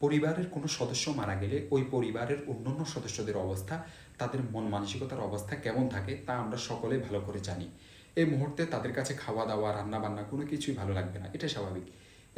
পরিবারের কোনো সদস্য মারা গেলে ওই পরিবারের অন্যান্য সদস্যদের অবস্থা, তাদের মন মানসিকতার অবস্থা কেমন থাকে, তা আমরা সকলে ভালো করে জানি। এই মুহূর্তে তাদের কাছে খাওয়া দাওয়া রান্না বান্না কোনো কিছুই ভালো লাগবে না এটা স্বাভাবিক।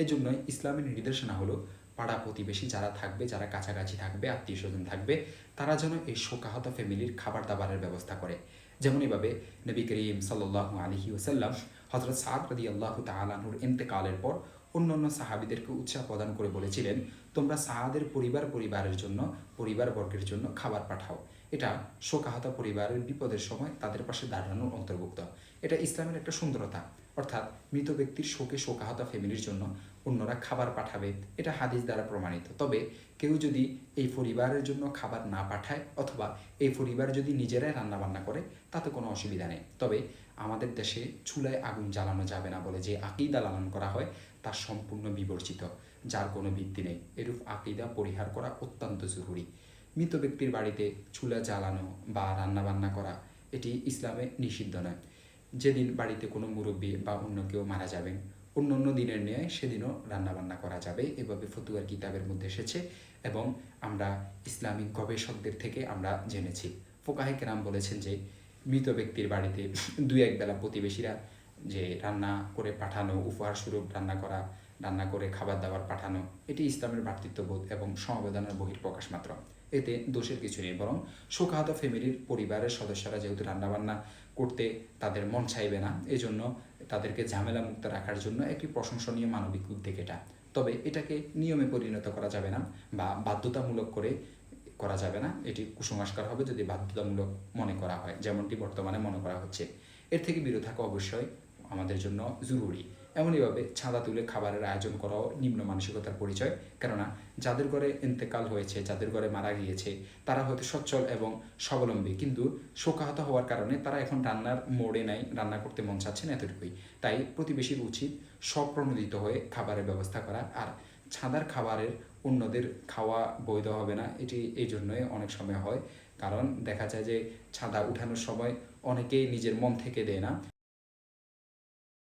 এই জন্যই ইসলামের নির্দেশনা হলো, পাড়া প্রতিবেশী যারা থাকবে, যারা কাছাকাছি থাকবে আত্মীয় স্বজন থাকবে, তারা যেন এই শোকাহত ফ্যামিলির খাবার দাবারের ব্যবস্থা করে। যেমন এইভাবে নবী করিম সাল্লাহ আলহি ওসাল্লাম হজরত সাদ রদি আল্লাহ তালাহুর ইন্তেকালের পর অন্য অন্য সাহাবিদেরকে উৎসাহ প্রদান করে বলেছিলেন, তোমরা সাহাদের পরিবার পরিবারের জন্য পরিবার বর্গের জন্য খাবার পাঠাও। এটা শোকাহতা পরিবারের বিপদের সময় তাদের পাশে দাঁড়ানোর অন্তর্ভুক্ত। এটা ইসলামের একটা সুন্দরতা। অর্থাৎ মৃত ব্যক্তির শোকে শোকাহত ফ্যামিলির জন্য অন্যরা খাবার পাঠাবে, এটা হাদিস দ্বারা প্রমাণিত। তবে কেউ যদি এই পরিবারের জন্য খাবার না পাঠায় অথবা এই পরিবার যদি নিজেরাই রান্না বান্না করে, তাতে কোনো অসুবিধা নেই। তবে আমাদের দেশে চুলায় আগুন জ্বালানো যাবে না বলে যে আকিদা লালন করা হয়, তা সম্পূর্ণ বিবর্জিত, যার কোনো ভিত্তি নেই। এরূপ আকিদা পরিহার করা অত্যন্ত জরুরি। মৃত ব্যক্তির বাড়িতে চুলা জ্বালানো বা রান্না বান্না করা, এটি ইসলামে নিষিদ্ধ নয়। যেদিন বাড়িতে কোনো মুরব্বী বা অন্য কেউ মারা যাবেন অন্য অন্য দিনের ন্যায় সেদিনও রান্নাবান্না করা যাবে। এভাবে ফতুয়ার কিতাবের মধ্যে এসেছে এবং আমরা ইসলামিক গবেষকদের থেকে আমরা জেনেছি। ফোকাহে কেরাম বলেছেন যে, মৃত ব্যক্তির বাড়িতে দুই এক বেলা প্রতিবেশীরা যে রান্না করে পাঠানো, উপহার স্বরূপ রান্না করা রান্না করে খাবার দাবার পাঠানো, এটি ইসলামের ভ্রাতৃত্ববোধ এবং সমবেদনার বহির প্রকাশ মাত্র। এতে দোষের কিছু নেই, বরং শোকাহত ফ্যামিলির পরিবারের সদস্যরা যেহেতু রান্নাবান্না করতে তাদের মন চাইবে না, এজন্য তাদেরকে ঝামেলা মুক্ত রাখার জন্য একটি প্রশংসনীয় মানবিক উদ্যোগ এটা। তবে এটাকে নিয়মে পরিণত করা যাবে না বা বাধ্যতামূলক করে করা যাবে না, এটি কুসংস্কার হবে যদি বাধ্যতামূলক মনে করা হয়, যেমনটি বর্তমানে মনে করা হচ্ছে। এর থেকে বিরত থাকা অবশ্যই আমাদের জন্য জরুরি। এমনইভাবে ছাদা তুলে খাবারের আয়োজন করাও নিম্ন মানসিকতার পরিচয়। কেননা, যাদের ঘরে ইন্তেকাল হয়েছে, যাদের ঘরে মারা গিয়েছে, তারা হয়তো সচ্ছল এবং স্বাবলম্বী। কিন্তু শোকাহত হওয়ার কারণে তারা এখন রান্নার মোড়ে নাই, রান্না করতে মন চাচ্ছে না এতটুকুই। তাই প্রতিবেশীর উচিত স্বপ্রণোদিত হয়ে খাবারের ব্যবস্থা করা। আর ছাদার খাবারের অন্যদের খাওয়া বৈধ হবে না, এটি এই জন্যই অনেক সময় হয়। কারণ দেখা যায় যে ছাদা উঠানোর সময় অনেকেই নিজের মন থেকে দেয় না।